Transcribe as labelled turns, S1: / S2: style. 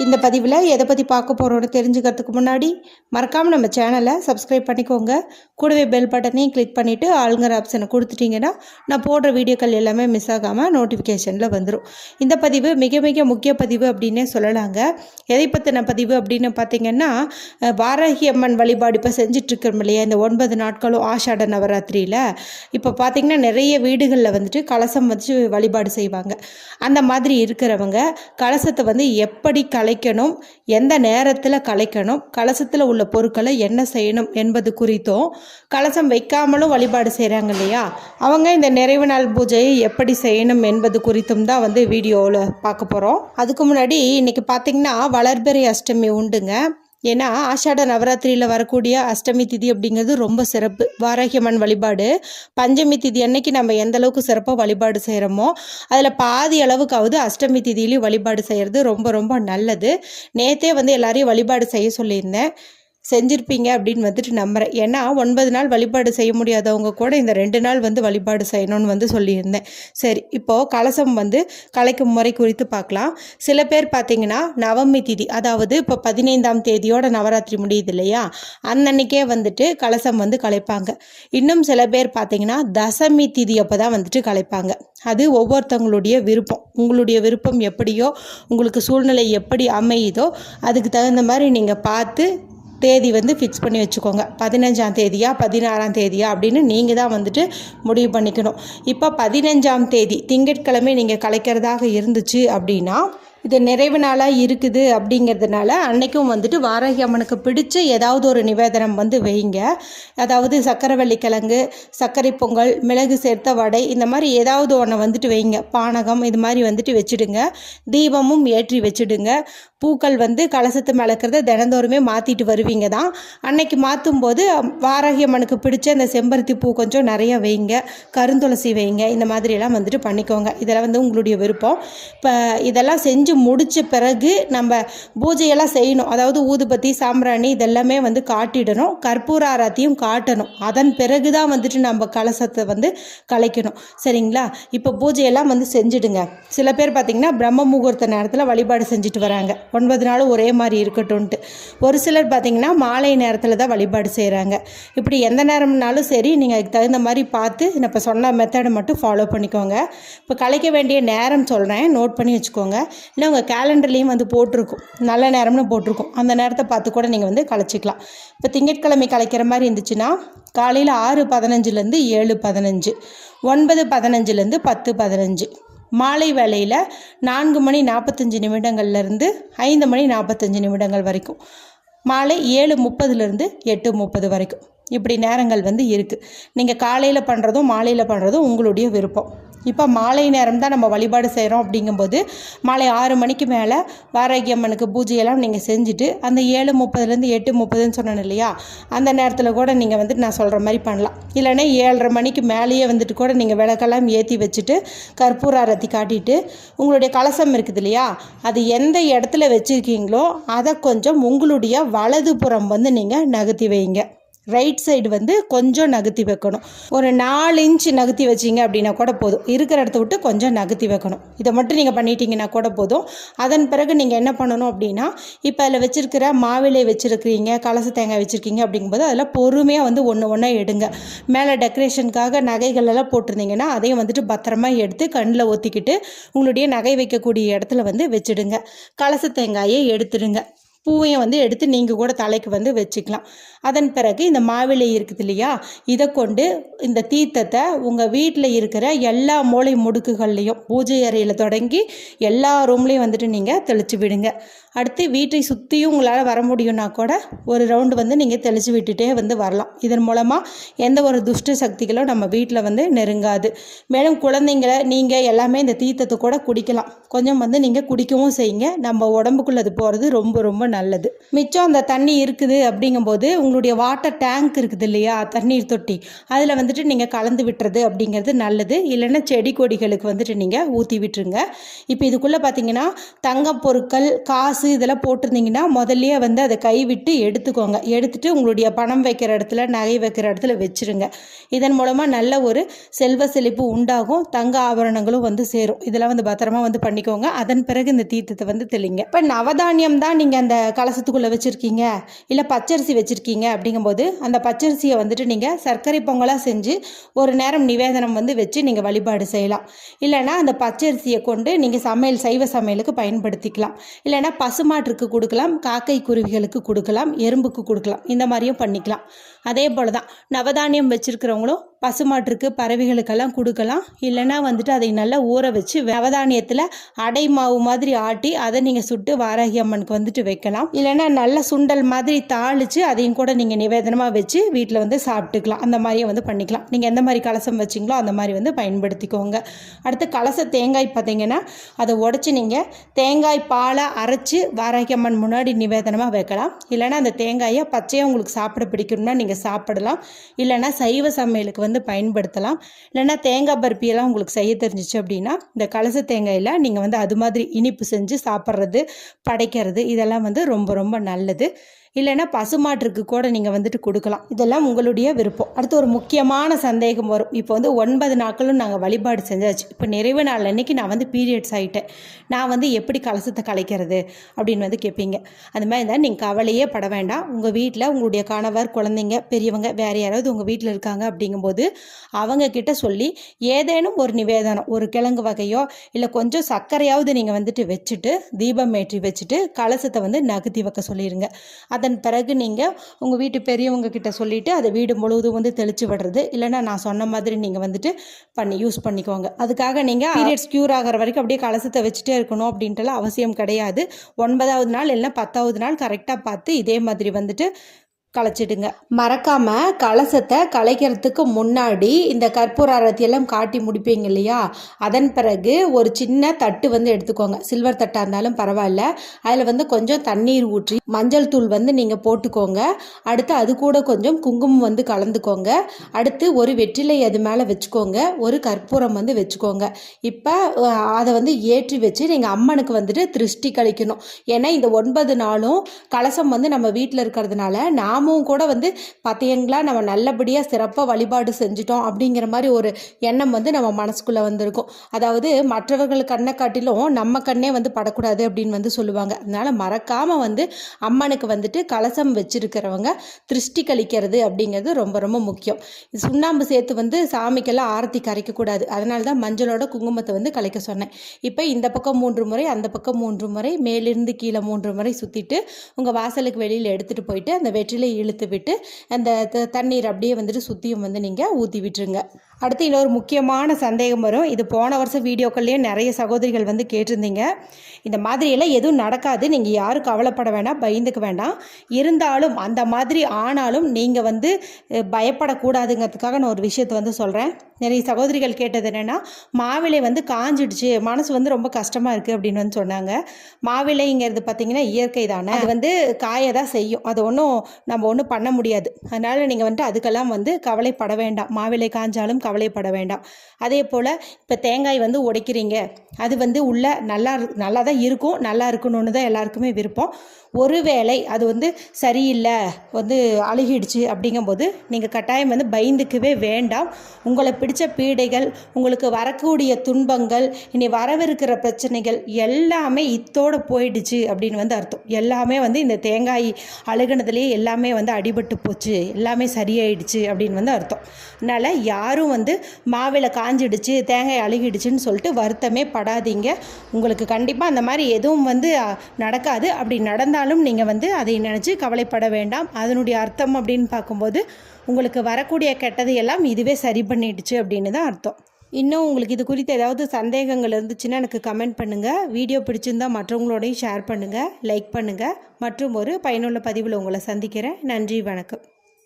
S1: இந்த பதிவில் எதை பற்றி பார்க்க போகிறோன்னு தெரிஞ்சுக்கிறதுக்கு முன்னாடி மறக்காமல் நம்ம சேனலை சப்ஸ்கிரைப் பண்ணிக்கோங்க. கூடவே பெல் பட்டனையும் கிளிக் பண்ணிவிட்டு ஆளுங்கிற ஆப்ஷனை கொடுத்துட்டிங்கன்னா நான் போடுற வீடியோக்கள் எல்லாமே மிஸ் ஆகாமல் நோட்டிஃபிகேஷனில் வந்துடும் இந்த பதிவு மிக மிக முக்கிய பதிவு அப்படின்னே சொல்லலாங்க. எதை பற்றின பதிவு அப்படின்னு பார்த்தீங்கன்னா அஹ், வாராகி அம்மன் வழிபாடு இப்போ செஞ்சிட்ருக்கோம் இல்லையா? இந்த ஒன்பது நாட்களும் ஆஷாட நவராத்திரியில். இப்போ பார்த்தீங்கன்னா நிறைய வீடுகளில் வந்துட்டு கலசம் வச்சு வழிபாடு செய்வாங்க. அந்த மாதிரி இருக்கிறவங்க கலசத்தை வந்து எப்படி கலைக்கணும் எந்த நேரத்தில் கலைக்கணும் கலசத்தில் உள்ள பொருட்களை என்ன செய்யணும் என்பது குறித்தும் கலசம் வைக்காமலும் வழிபாடு செய்கிறாங்க இல்லையா? அவங்க இந்த நிறைவு நாள் பூஜையை எப்படி செய்யணும் என்பது குறித்தும் தான் வந்து வீடியோவில் பார்க்க போகிறோம் அதுக்கு முன்னாடி இன்றைக்கி பார்த்திங்கன்னா வளர்பிறை அஷ்டமி உண்டுங்க. ஏன்னா ஆஷாட நவராத்திரியில் வரக்கூடிய அஷ்டமி திதி அப்படிங்கிறது ரொம்ப சிறப்பு. வாராகியம்மன் வழிபாடு. பஞ்சமி திதி அன்னைக்கு நம்ம எந்த அளவுக்கு சிறப்பாக வழிபாடு செய்கிறோமோ அதில் பாதி அளவுக்காவது அஷ்டமி திதியிலையும் வழிபாடு செய்கிறது ரொம்ப ரொம்ப நல்லது. நேற்றே வந்து எல்லாரையும் வழிபாடு செய்ய சொல்லியிருந்தேன். செஞ்சுருப்பீங்க அப்படின்னு வந்துட்டு நம்புகிறேன் ஏன்னா ஒன்பது நாள் வழிபாடு செய்ய முடியாதவங்க கூட இந்த ரெண்டு நாள் வந்து வழிபாடு செய்யணும்னு வந்து சொல்லியிருந்தேன். சரி இப்போது கலசம் வந்து கலைக்கும் முறை குறித்து பார்க்கலாம். சில பேர் பார்த்தீங்கன்னா நவமி திதி அதாவது இப்போ பதினைந்தாம் தேதியோட நவராத்திரி முடியுது இல்லையா? அன்னன்னைக்கே வந்துட்டு கலசம் வந்து கலைப்பாங்க. இன்னும் சில பேர் பார்த்தீங்கன்னா தசமி திதி அப்போ தான் வந்துட்டு கலைப்பாங்க. அது ஒவ்வொருத்தவங்களுடைய விருப்பம். உங்களுடைய விருப்பம் எப்படியோ உங்களுக்கு சூழ்நிலை எப்படி அமையுதோ அதுக்கு தகுந்த மாதிரி நீங்கள் பார்த்து தேதி வந்து ஃபிக்ஸ் பண்ணி வச்சுக்கோங்க. பதினஞ்சாம் தேதியா பதினாறாம் தேதியா அப்படின்னு நீங்கள் தான் வந்துட்டு முடிவு பண்ணிக்கணும். இப்போ பதினஞ்சாம் தேதி திங்கட்கிழமை நீங்கள் கலைக்கிறதாக இருந்துச்சு அப்படின்னா இது நிறைவு நாளாக இருக்குது அப்படிங்கிறதுனால அன்னைக்கும் வந்துட்டு வாராகி அம்மனுக்கு பிடிச்ச ஏதாவது ஒரு நிவேதனம் வந்து வைங்க. அதாவது சக்கரவள்ளி கிழங்கு சர்க்கரை பொங்கல் மிளகு சேர்த்த வடை இந்த மாதிரி ஏதாவது ஒன்றை வந்துட்டு வைங்க. பானகம் இது மாதிரி வந்துட்டு வச்சுடுங்க. தீபமும் ஏற்றி வச்சுடுங்க. பூக்கள் வந்து கலசத்து மேலக்கிறத தினந்தோறுமே மாற்றிட்டு வருவீங்க தான். அன்னைக்கு மாற்றும் போது வாராகி அம்மனுக்கு பிடிச்ச இந்த செம்பருத்தி பூ கொஞ்சம் நிறைய வைங்க. கருந்துளசி வைங்க. இந்த மாதிரியெல்லாம் வந்துட்டு பண்ணிக்கோங்க. இதெல்லாம் வந்து உங்களுடைய விருப்பம். இப்போ இதெல்லாம் செஞ்சு முடித்த பிறகு நம்ம பூஜையெல்லாம் செய்யணும். அதாவது ஊதுபத்தி சாம்பிராணி இதெல்லாமே வந்து காட்டிடணும். கற்பூர ஆராத்தியும் காட்டணும். அதன் பிறகு தான் வந்துட்டு நம்ம கலசத்தை வந்து கலைக்கணும். சரிங்களா? இப்போ பூஜையெல்லாம் வந்து செஞ்சுடுங்க. சில பேர் பார்த்திங்கன்னா பிரம்ம முகூர்த்த நேரத்தில் வழிபாடு செஞ்சுட்டு வராங்க. ஒன்பது நாளும் ஒரே மாதிரி இருக்கட்டும்ன்ட்டு. ஒரு சிலர் பார்த்திங்கன்னா மாலை நேரத்தில் தான் வழிபாடு செய்கிறாங்க இப்படி எந்த நேரம்னாலும் சரி நீங்கள் அதுக்கு தகுந்த மாதிரி பார்த்து நான் இப்போ சொன்ன மெத்தடை மட்டும் ஃபாலோ பண்ணிக்கோங்க. இப்போ கலைக்க வேண்டிய நேரம் சொல்கிறேன் நோட் பண்ணி வச்சுக்கோங்க. இல்லை உங்கள் கேலண்டர்லேயும் வந்து போட்டிருக்கும். நல்ல நேரம்னு போட்டிருக்கும். அந்த நேரத்தை பார்த்து கூட நீங்கள் வந்து கலைச்சிக்கலாம் இப்போ திங்கட்கிழமை கலைக்கிற மாதிரி இருந்துச்சுன்னா காலையில் ஆறு பதினஞ்சுலேருந்து ஏழு பதினஞ்சு ஒன்பது பதினஞ்சுலேருந்து பத்து பதினஞ்சு மாலை வேளையில் நான்கு மணி நாற்பத்தஞ்சு நிமிடங்கள்லேருந்து ஐந்து மணி நாற்பத்தஞ்சு நிமிடங்கள் வரைக்கும் மாலை ஏழு முப்பதுலேருந்து எட்டு முப்பது வரைக்கும். இப்படி நேரங்கள் வந்து இருக்குது நீங்கள் காலையில் பண்ணுறதும் மாலையில் பண்ணுறதும் உங்களுடைய விருப்பம். இப்போ மாலை நேரம் தான் நம்ம வழிபாடு செய்கிறோம் அப்படிங்கும்போது மாலை ஆறு மணிக்கு மேலே வாராகியம்மனுக்கு பூஜையெல்லாம் நீங்கள் செஞ்சுட்டு அந்த ஏழு முப்பதுலேருந்து எட்டு முப்பதுன்னு சொன்னேன் இல்லையா? அந்த நேரத்தில் கூட நீங்கள் வந்துட்டு நான் சொல்கிற மாதிரி பண்ணலாம். இல்லைன்னா ஏழரை மணிக்கு மேலேயே வந்துட்டு கூட நீங்கள் விளக்கெல்லாம் ஏற்றி வச்சுட்டு கற்பூர ஆரத்தி காட்டிட்டு உங்களுடைய கலசம் இருக்குது இல்லையா? அது எந்த இடத்துல வச்சுருக்கீங்களோ அதை கொஞ்சம் உங்களுடைய வலதுபுறம் வந்து நீங்கள் நகர்த்தி வைங்க. ரைட் சைடு வந்து கொஞ்சம் நகர்த்தி வைக்கணும். ஒரு நாலு இன்ச் நகர்த்தி வச்சிங்க அப்படின்னா கூட போதும். இருக்கிற இடத்த விட்டு கொஞ்சம் நகர்த்தி வைக்கணும். இதை மட்டும் நீங்கள் பண்ணிட்டீங்கன்னா கூட போதும். அதன் பிறகு நீங்கள் என்ன பண்ணணும் அப்படின்னா இப்போ அதில் வச்சுருக்கிற மாவிலை வச்சுருக்கிறீங்க கலச தேங்காய் வச்சுருக்கீங்க அப்படிங்கும்போது அதில் பொறுமையாக வந்து ஒன்று ஒன்றா எடுங்க. மேலே டெக்கரேஷனுக்காக நகைகள் எல்லாம் போட்டிருந்தீங்கன்னா அதையும் வந்துட்டு பத்திரமா எடுத்து கண்ணில் ஒத்திக்கிட்டு உங்களுடைய நகை வைக்கக்கூடிய இடத்துல வந்து வச்சுடுங்க. கலச தேங்காயை எடுத்துடுங்க. பூவையும் வந்து எடுத்து நீங்கள் கூட தலைக்கு வந்து வச்சுக்கலாம். அதன் பிறகு இந்த மாவிலை இருக்குது இல்லையா? இதை கொண்டு இந்த தீர்த்தத்தை உங்கள் வீட்டில் இருக்கிற எல்லா மூளை முடுக்குகள்லையும் பூஜை அறையில் தொடங்கி எல்லா ரூம்லேயும் வந்துட்டு நீங்கள் தெளித்து விடுங்க. அடுத்து வீட்டை சுற்றியும் உங்களால் வர முடியும்னா கூட ஒரு ரவுண்டு வந்து நீங்கள் தெளித்து விட்டுட்டே வந்து வரலாம். இதன் மூலமாக எந்த ஒரு துஷ்ட சக்திகளும் நம்ம வீட்டில் வந்து நெருங்காது. மேலும் குழந்தைங்கள நீங்கள் எல்லாமே இந்த தீர்த்தத்தை கூட குடிக்கலாம். கொஞ்சம் வந்து நீங்கள் குடிக்கவும் செய்யுங்க. நம்ம உடம்புக்குள்ள அது போகிறது ரொம்ப ரொம்ப நல்லது. மிச்சம் அந்த தண்ணி இருக்குது அப்படிங்கும்போது உங்களுடைய வாட்டர் டேங்க் இருக்குது இல்லையா? தண்ணீர் தொட்டி. அதில் வந்துட்டு நீங்கள் கலந்து விட்டுறது அப்படிங்கிறது நல்லது. இல்லைன்னா செடி கொடிகளுக்கு வந்துட்டு நீங்கள் ஊற்றி விட்டுருங்க. இப்போ இதுக்குள்ளே பார்த்தீங்கன்னா தங்கப் பொருட்கள் காசு காசு இதெல்லாம் போட்டிருந்தீங்கன்னா முதல்லையே வந்து அதை கைவிட்டு எடுத்துக்கோங்க. எடுத்துட்டு உங்களுடைய பணம் வைக்கிற இடத்துல நகை வைக்கிற இடத்துல வச்சிருங்க. இதன் மூலமாக நல்ல ஒரு செல்வ செழிப்பு உண்டாகும். தங்க ஆபரணங்களும் வந்து சேரும். இதெல்லாம் வந்து பத்திரமா வந்து பண்ணிக்கோங்க. அதன் பிறகு இந்த தீர்த்தத்தை வந்து தெளிங்க. இப்போ நவதானியம் தான் நீங்கள் அந்த கலசத்துக்குள்ளே வச்சுருக்கீங்க? இல்லை பச்சரிசி வச்சுருக்கீங்க? அப்படிங்கும்போது அந்த பச்சரிசியை வந்துட்டு நீங்கள் சர்க்கரை பொங்கலாக செஞ்சு ஒரு நேரம் நிவேதனம் வந்து வச்சு நீங்கள் வழிபாடு செய்யலாம். இல்லைன்னா அந்த பச்சரிசியை கொண்டு நீங்கள் சமையல் சைவ சமையலுக்கு பயன்படுத்திக்கலாம். இல்லைன்னா பசுமாட்டுக்கு கொடுக்கலாம் காக்கை குருவிகளுக்கு கொடுக்கலாம் எறும்புக்கு கொடுக்கலாம் இந்த மாதிரியும் பண்ணிக்கலாம். அதே போல் தான் நவதானியம் வச்சுருக்கிறவங்களும் பசுமாட்டிற்கு பறவைகளுக்கெல்லாம் கொடுக்கலாம். இல்லைன்னா வந்துட்டு அதை நல்லா ஊற வச்சு நவதானியத்தில் அடை மாவு மாதிரி ஆட்டி அதை நீங்கள் சுட்டு வாராகி அம்மனுக்கு வந்துட்டு வைக்கலாம். இல்லைன்னா நல்ல சுண்டல் மாதிரி தாளித்து அதையும் கூட நீங்கள் நிவேதனமாக வச்சு வீட்டில் வந்து சாப்பிட்டுக்கலாம். அந்த மாதிரியே வந்து பண்ணிக்கலாம். நீங்கள் எந்த மாதிரி கலசம் வச்சிங்களோ அந்த மாதிரி வந்து பயன்படுத்திக்கோங்க. அடுத்து கலச தேங்காய் பார்த்தீங்கன்னா அதை உடச்சி நீங்கள் தேங்காய் பாலை அரைச்சி வாராகி அம்மன் முன்னாடி நிவேதனமாக வைக்கலாம். இல்லைன்னா அந்த தேங்காயை பச்சையாக உங்களுக்கு சாப்பிட பிடிக்கணும்னா நீங்கள் சாப்பிடலாம். இல்லைன்னா சைவ சமையலுக்கு வந்து வந்து பயன்படுத்தலாம். இல்லைன்னா தேங்காய் பருப்பியெல்லாம் உங்களுக்கு செய்ய தெரிஞ்சிச்சு அப்படின்னா இந்த கலச தேங்காயில் நீங்கள் வந்து அது மாதிரி இனிப்பு செஞ்சு சாப்பிட்றது படைக்கிறது இதெல்லாம் வந்து ரொம்ப ரொம்ப நல்லது. இல்லைன்னா பசுமாட்டிற்கு கூட நீங்கள் வந்துட்டு கொடுக்கலாம். இதெல்லாம் உங்களுடைய விருப்பம். அடுத்து ஒரு முக்கியமான சந்தேகம் வரும். இப்போ வந்து ஒன்பது நாட்களும் நாங்கள் வழிபாடு செஞ்சாச்சு. இப்போ நிறைவு நாள் அன்னைக்கு நான் வந்து பீரியட்ஸ் ஆகிட்டேன் நான் வந்து எப்படி கலசத்தை கலைக்கிறது அப்படின்னு வந்து கேட்பீங்க அந்த மாதிரி இருந்தால் நீங்கள் கவலையே பட வேண்டாம். உங்கள் வீட்டில் உங்களுடைய கணவர் குழந்தைங்க பெரியவங்க வேறு யாராவது உங்கள் வீட்டில் இருக்காங்க அப்படிங்கும்போது அவங்க கிட்ட சொல்லி ஏதேனும் ஒரு நிவேதனம் ஒரு கிழங்கு வகையோ இல்லை கொஞ்சம் சர்க்கரையாவது நீங்கள் வந்துட்டு வச்சுட்டு தீபம் ஏற்றி வச்சுட்டு கலசத்தை வந்து நகுத்தி வைக்க சொல்லிடுங்க அதன் பிறகு நீங்கள் உங்கள் வீட்டு பெரியவங்க கிட்ட சொல்லிவிட்டு அதை வீடு முழுவதும் வந்து தெளித்து விடுறது. இல்லைன்னா நான் சொன்ன மாதிரி நீங்கள் வந்துட்டு பண்ணி யூஸ் பண்ணிக்கோங்க. அதுக்காக நீங்கள் பீரியட்ஸ் க்யூர் ஆகிற வரைக்கும் அப்படியே கலசத்தை வச்சுட்டே இருக்கணும் அப்படின்ட்டுலாம் அவசியம் கிடையாது. ஒன்பதாவது நாள் இல்லைன்னா பத்தாவது நாள் கரெக்டாக பார்த்து இதே மாதிரி வந்துட்டு களைச்சிடுங்க மறக்காம கலசத்தை கலைக்கிறதுக்கு முன்னாடி இந்த கற்பூர எல்லாம் காட்டி முடிப்பீங்க இல்லையா? அதன் பிறகு ஒரு சின்ன தட்டு வந்து எடுத்துக்கோங்க. சில்வர் தட்டாக இருந்தாலும் பரவாயில்ல. அதில் வந்து கொஞ்சம் தண்ணீர் ஊற்றி மஞ்சள் தூள் வந்து நீங்கள் போட்டுக்கோங்க. அடுத்து அது கூட கொஞ்சம் குங்குமம் வந்து கலந்துக்கோங்க. அடுத்து ஒரு வெற்றிலை அது மேலே வச்சுக்கோங்க. ஒரு கற்பூரம் வந்து வச்சுக்கோங்க. இப்போ அதை வந்து ஏற்றி வச்சு நீங்கள் அம்மனுக்கு வந்துட்டு திருஷ்டி கழிக்கணும். ஏன்னா இந்த ஒன்பது நாளும் கலசம் வந்து நம்ம வீட்டில் இருக்கிறதுனால நாமும் கூட வந்து பார்த்தீங்களா நம்ம நல்லபடியாக சிறப்பாக வழிபாடு செஞ்சிட்டோம் அப்படிங்கிற மாதிரி ஒரு எண்ணம் வந்து நம்ம மனசுக்குள்ளே வந்திருக்கும். அதாவது மற்றவர்கள் கண்ணை காட்டிலும் நம்ம கண்ணே வந்து படக்கூடாது அப்படின்னு வந்து சொல்லுவாங்க. அதனால் மறக்காமல் வந்து அம்மனுக்கு வந்துட்டு கலசம் வச்சிருக்கிறவங்க திருஷ்டி கழிக்கிறது அப்படிங்கிறது ரொம்ப ரொம்ப முக்கியம். சுண்ணாம்பு சேர்த்து வந்து சாமிக்கெல்லாம் ஆரத்தி கரைக்கக்கூடாது. அதனால தான் மஞ்சளோட குங்குமத்தை வந்து கலைக்க சொன்னேன். இப்போ இந்த பக்கம் மூன்று முறை அந்த பக்கம் மூன்று முறை மேலிருந்து கீழே மூன்று முறை சுற்றிட்டு உங்கள் வாசலுக்கு வெளியில் எடுத்துகிட்டு போயிட்டு அந்த வெற்றிலை இழுத்து விட்டு அந்த தண்ணீர் அப்படியே வந்துட்டு சுற்றியும் வந்து நீங்கள் ஊற்றி விட்டுருங்க அடுத்து இன்னொரு முக்கியமான சந்தேகம் வரும். இது போன வருஷம் வீடியோக்கள்லேயும் நிறைய சகோதரிகள் வந்து கேட்டிருந்தீங்க. இந்த மாதிரியெல்லாம் எதுவும் நடக்காது. நீங்கள் யாரும் கவலைப்பட வேண்டாம் பயந்துக்க வேண்டாம் இருந்தாலும் அந்த மாதிரி ஆனாலும் நீங்கள் வந்து பயப்படக்கூடாதுங்கிறதுக்காக நான் ஒரு விஷயத்தை வந்து சொல்கிறேன் நிறைய சகோதரிகள் கேட்டது என்னென்னா மாவிலை வந்து காஞ்சிடுச்சு மனசு வந்து ரொம்ப கஷ்டமாக இருக்குது அப்படின்னு வந்து சொன்னாங்க. மாவிலைங்கிறது பார்த்தீங்கன்னா இயற்கை தானே. அது வந்து காய தான் செய்யும். அது ஒன்றும் நம்ம நம்ம ஒன்றும் பண்ண முடியாது. அதனால் நீங்கள் வந்துட்டு அதுக்கெல்லாம் வந்து கவலைப்பட வேண்டாம். மாவிலை காஞ்சாலும் கவலைப்பட வேண்டாம். அதே போல் இப்போ தேங்காய் வந்து உடைக்கிறீங்க. அது வந்து உள்ள நல்லா நல்லா தான் இருக்கும். நல்லா இருக்கணும்னு தான் எல்லாருக்குமே விருப்பம். ஒருவேளை அது வந்து சரியில்லை வந்து அழுகிடுச்சு அப்படிங்கும்போது நீங்கள் கட்டாயம் வந்து பயந்துக்கவே வேண்டாம். உங்களை பிடிச்ச பீடைகள் உங்களுக்கு வரக்கூடிய துன்பங்கள் இனி வரவிருக்கிற பிரச்சனைகள் எல்லாமே இத்தோடு போயிடுச்சு அப்படின்னு வந்து அர்த்தம். எல்லாமே வந்து இந்த தேங்காய் அழுகுனதுலேயே எல்லாமே வந்து அடிபட்டு போச்சு எல்லாமே சரியாயிடுச்சு அப்படின்னு வந்து அர்த்தம். அதனால் யாரும் வந்து மாவில் காஞ்சிடுச்சு தேங்காய் அழுகிடுச்சுன்னு சொல்லிட்டு வருத்தமே படாதீங்க. உங்களுக்கு கண்டிப்பாக அந்த மாதிரி எதுவும் வந்து நடக்காது. அப்படி நடந்தால் இருந்தாலும் நீங்கள் வந்து அதை நினச்சி கவலைப்பட வேண்டாம். அதனுடைய அர்த்தம் அப்படின்னு பார்க்கும்போது உங்களுக்கு வரக்கூடிய கெட்டது எல்லாம் இதுவே சரி பண்ணிடுச்சு அப்படின்னு தான் அர்த்தம். இன்னும் உங்களுக்கு இது குறித்து ஏதாவது சந்தேகங்கள் இருந்துச்சுன்னா எனக்கு கமெண்ட் பண்ணுங்கள் வீடியோ பிடிச்சிருந்தா மற்றவங்களோடையும் ஷேர் பண்ணுங்கள் லைக் பண்ணுங்கள் மற்றும் ஒரு பயனுள்ள பதிவில் உங்களை சந்திக்கிறேன். நன்றி வணக்கம்.